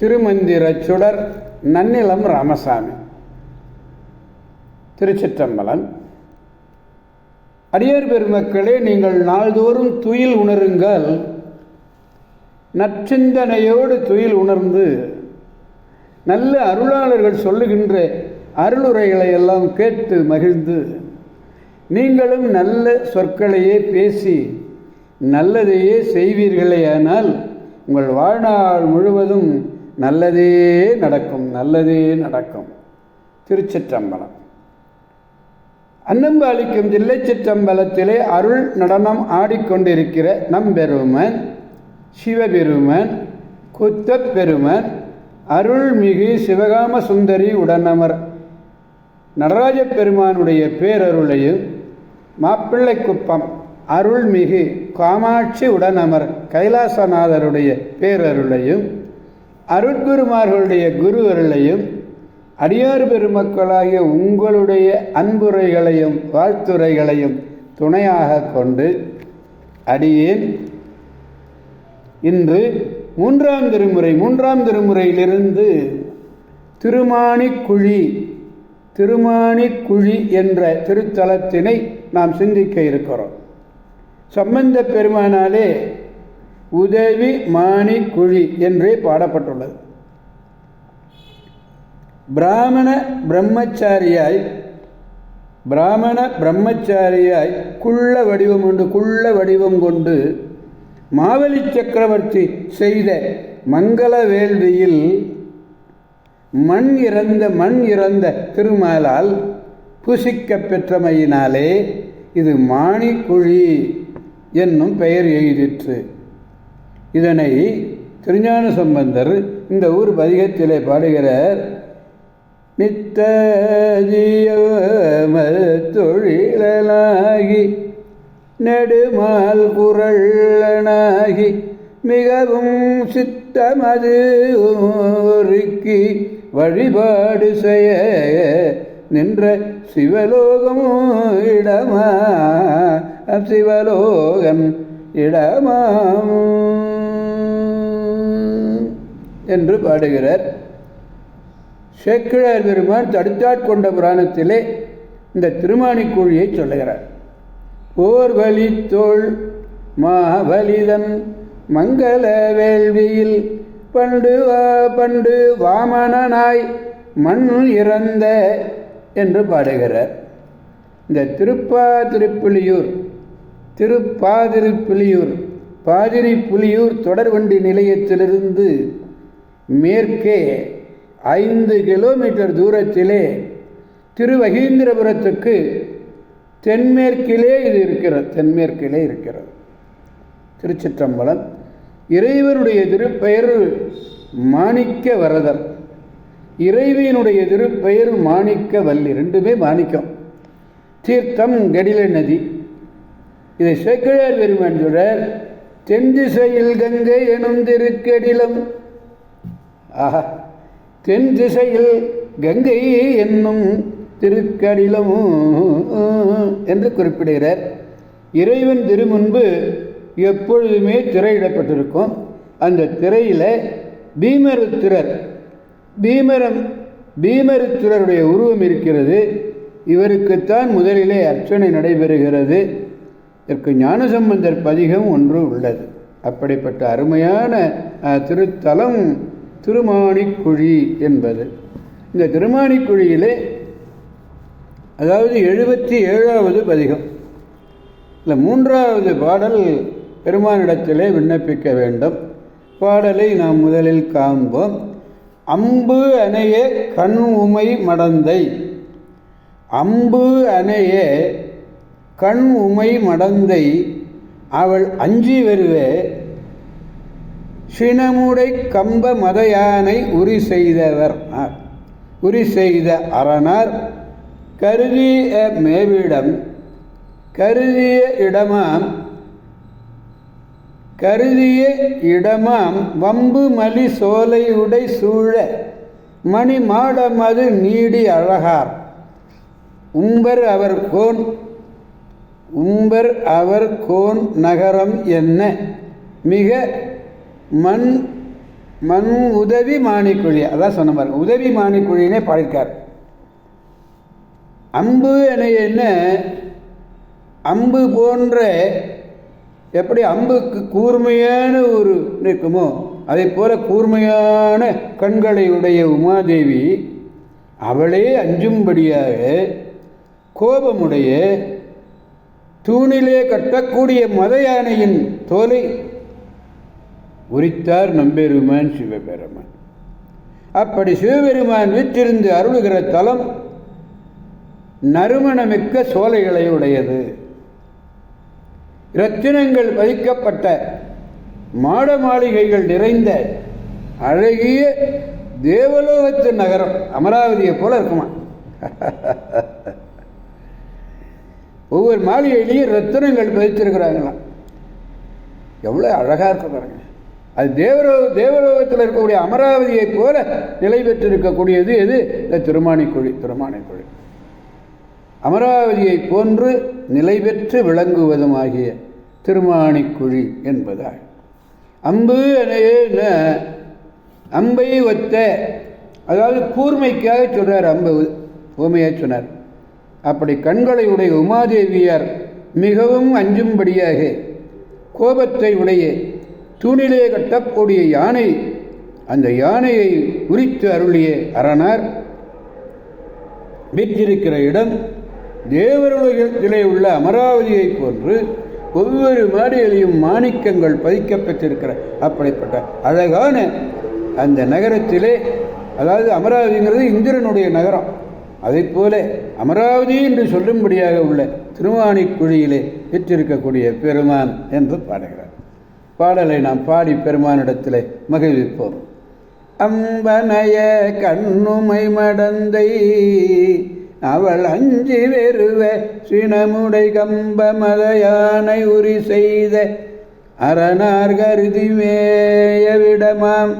திருமந்திரச் சுடர் நன்னிலம் ராமசாமி. திருச்சிற்றம்பலம். அடியார் பெருமக்களே நீங்கள் நாள்தோறும் துயில் உணருங்கள். நற்சிந்தனையோடு துயில் உணர்ந்து நல்ல அருளாளர்கள் சொல்லுகின்ற அருளுரைகளை எல்லாம் கேட்டு மகிழ்ந்து நீங்களும் நல்ல சொற்களையே பேசி நல்லதையே செய்வீர்களேயானால் உங்கள் வாழ்நாள் முழுவதும் நல்லதே நடக்கும் நல்லதே நடக்கும். திருச்சிற்றம்பலம். அன்னம்பாலிக்கும் தில்லை சிற்றம்பலத்திலே அருள் நடனம் ஆடிக்கொண்டிருக்கிற நம்பெருமன் சிவபெருமன் குத்தப் பெருமன் அருள்மிகு சிவகாம சுந்தரி உடனமர். நடராஜ பெருமானுடைய பேரருளையும் மாப்பிள்ளை குப்பம் அருள்மிகு காமாட்சி உடனமர் கைலாசநாதருடைய பேரருளையும் அருட்குருமார்களுடைய குரு அருளையும் அடியார் பெருமக்களாகிய உங்களுடைய அன்புரைகளையும் வாழ்த்துரைகளையும் துணையாக கொண்டு அடியேன். இன்று மூன்றாம் திருமுறை மூன்றாம் திருமுறையிலிருந்து திருமாணிக்குழி திருமாணிக்குழி என்ற திருத்தலத்தினை நாம் சிந்திக்க இருக்கிறோம். சம்பந்த பெருமானாலே உதவி மாணி குழி என்றே பாடப்பட்டுள்ளது. பிராமண பிரம்மச்சாரியாய் பிராமண பிரம்மச்சாரியாய் குள்ள வடிவம் கொண்டு குள்ள வடிவம் கொண்டு மாவலி சக்கரவர்த்தி செய்த மங்கள வேள்வியில் மண் இறந்த மண் இறந்த திருமாலால் புசிக்க பெற்றமையினாலே இது மாணிக்குழி என்னும் பெயர் எழுதிற்று இதனை திருஞான சம்பந்தர் இந்த ஊர் பதிகத்திலே பாடுகிறார். தொழிலாகி நெடுமால் குரலனாகி மிகவும் சித்தமது ஒருக்கி வழிபாடு செய்ய நின்ற சிவலோகம் இடமா சிவலோகம் இடமாம். என்று பாடுகிறார். சேக்கிழார் பெருமான் தடுத்தாட்கொண்ட புராணத்திலே இந்த திருமாணிக்கூழியை சொல்லுகிறார். போர் வலி தோல் மாவலிதன் மங்கள வேள்வியில் பண்டு பண்டு வாமனாய் மண் இறந்த என்று பாடுகிறார். இந்த திருப்பா திருப்பாதிருப்பிலியூர் திருப்பாதிருப்பிலியூர் பாதிரி புலியூர் தொடர்வண்டி நிலையத்திலிருந்து மேற்கே ஐந்து கிலோமீட்டர் தூரத்திலே திருவகீந்திரபுரத்துக்கு தென்மேற்கிலே இது இருக்கிறது. தென்மேற்கிலே இருக்கிறது. திருச்சிற்றம்பலம். இறைவனுடைய திருப்பெயர் மாணிக்க வரதர் இறைவியினுடைய திருப்பெயர் மாணிக்க வள்ளி ரெண்டுமே மாணிக்கம். தீர்த்தம் கடில நதி. இதை சேக்கிழார் பெருமான் சொல்றார் தென் திசையில் கங்கை எனும் திருக்கடிலம் ஆஹா. தென் திசையில் கங்கை என்னும் திருக்கடிலம் என்று குறிப்பிடுகிறார். இறைவன் திருமுன்பு எப்பொழுதுமே திரையிடப்பட்டிருக்கும். அந்த திரையில் பீமருத்திரர் பீமரம் பீமருத்திரருடைய உருவம் இருக்கிறது. இவருக்குத்தான் முதலிலே அர்ச்சனை நடைபெறுகிறது. இதற்கு ஞானசம்பந்தர் பதிகம் ஒன்று உள்ளது. அப்படிப்பட்ட அருமையான திருத்தலம் திருமாணிக்குழி என்பது. இந்த திருமாணிக்குழியிலே அதாவது எழுபத்தி ஏழாவது பதிகம். இந்த மூன்றாவது பாடல் பெருமானிடத்திலே விண்ணப்பிக்க வேண்டும். பாடலை நாம் முதலில் காண்போம். அம்பு அணைய கண் உமை மடந்தை. அம்பு அணைய கண் உமை மடந்தை. அவள் அஞ்சி வருவே. சினமுடை கம்ப மதயானை உரி செய்தவர். உரி செய்த அரணர் கருதிய மேவிடம் கருதிய இடமாம் கருதிய இடமாம் வம்பு மலி சோலையுடை சூழ மணி மாடமது நீடி அழகார். உம்பர் அவர் கோன் உம்பர் அவர் கோன் நகரம் என்ன? மிக மண் மண் உதவி மாணிக்குழி அதான் சொன்ன பாருங்க. உதவி மாணிக்குழினே பாடியிருக்கார். அம்பு என என்ன? அம்பு போன்ற எப்படி அம்புக்கு கூர்மையான ஒரு இருக்குமோ அதை போல கூர்மையான கண்களை உடைய உமாதேவி அவளே அஞ்சும்படியாக கோபமுடைய தூணிலே கட்டக்கூடிய மத யானையின் தோலை உரித்தார் நம்பெருமான் சிவபெருமான். அப்படி சிவபெருமான் விற்றிருந்து அருளுகிற தலம் நறுமணமிக்க சோலைகளை உடையது இரத்தினங்கள் பதிக்கப்பட்ட மாட மாளிகைகள் நிறைந்த அழகிய தேவலோகத்து நகரம் அமராவதியை போல இருக்குமா? ஒவ்வொரு மாளிகையிலையும் ரத்தினங்கள் பதித்திருக்கிறாங்களாம். எவ்வளோ அழகாக இருக்கு பாருங்க. அது தேவரோ தேவலோகத்தில் இருக்கக்கூடிய அமராவதியை போல நிலை பெற்றிருக்கக்கூடியது எது? இந்த திருமாணிக்குழி திருமாணிக்குழி அமராவதியை போன்று நிலை பெற்று விளங்குவதுமாகிய திருமாணிக்குழி என்பதால். அம்பு என அம்பை ஒத்த அதாவது கூர்மைக்காக சொல்கிறார் அம்பு உமையாக சொன்னார். அப்படி கண்களை உடைய உமாதேவியார் மிகவும் அஞ்சும்படியாக கோபத்தை உடைய தூணிலே கட்டக்கூடிய யானை அந்த யானையை உரித்து அருளிய அரணார். விற்றிருக்கிற இடம் தேவருலகத்திலே உள்ள அமராவதியை போன்று ஒவ்வொரு மாடியிலையும் மாணிக்கங்கள் பதிக்கப்பட்டிருக்கிற அப்படிப்பட்ட அழகான அந்த நகரத்திலே அதாவது அமராவதிங்கிறது இந்திரனுடைய நகரம். அதை போல அமராவதி என்று சொல்லும்படியாக உள்ள திருவாணிக்குழியிலே பெற்றிருக்கக்கூடிய பெருமான் என்று பாடுகிறார். பாடலை நாம் பாடி பெருமானிடத்தில் மகிழ்விப்போம். அம்பனைய கண்ணுமை மடந்தை அவள் அஞ்சி வெறுவ சினமுடை கம்ப உரி செய்த அரணார் கருதி மேய விடமாம்.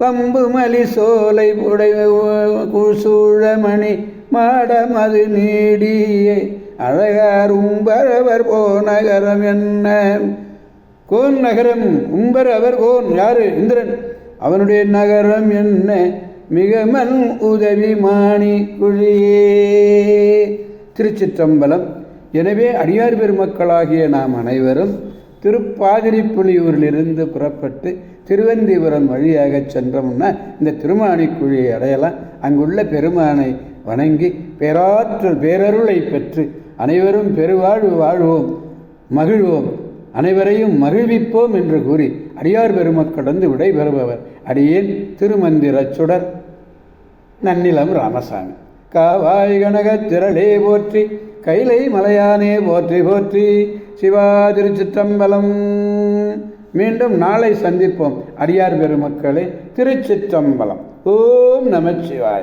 பம்பு மலி சோலை புடை சூழமணி மாடம் அது நீடியே அழகார் உம்பரவர் போநகரம் என்ன? கோன் நகரம் உம்பர் அவர் கோன் யாரு? இந்திரன். அவனுடைய நகரம் என்ன? மிக மண் உதவி மாணி குழியே. திருச்சிற்றம்பலம். எனவே அடியார் பெருமக்களாகிய நாம் அனைவரும் திருப்பாதிரிப்புலியூரிலிருந்து புறப்பட்டு திருவந்திபுரம் வழியாக சென்றோம்னா இந்த திருமாணிக்குழியை அடையலாம். அங்குள்ள பெருமானை வணங்கி பேராற்றல் பேரருளை பெற்று அனைவரும் பெருவாழ்வு வாழ்வோம் மகிழ்வோம். அனைவரையும் மகிழ்விப்போம் என்று கூறி அடியார் பெருமக்கடந்து விடைபெறுபவர் அடியேன் திருமந்திரச் சுடர். நன்னிலம் ராமசாமி. காவாய் கனக திரளே போற்றி கைலை மலையானே போற்றி போற்றி சிவா திருச்சிற்றம்பலம். மீண்டும் நாளை சந்திப்போம் அடியார் பெருமக்களே திருச்சிற்றம்பலம். ஓம் நமச்சிவாய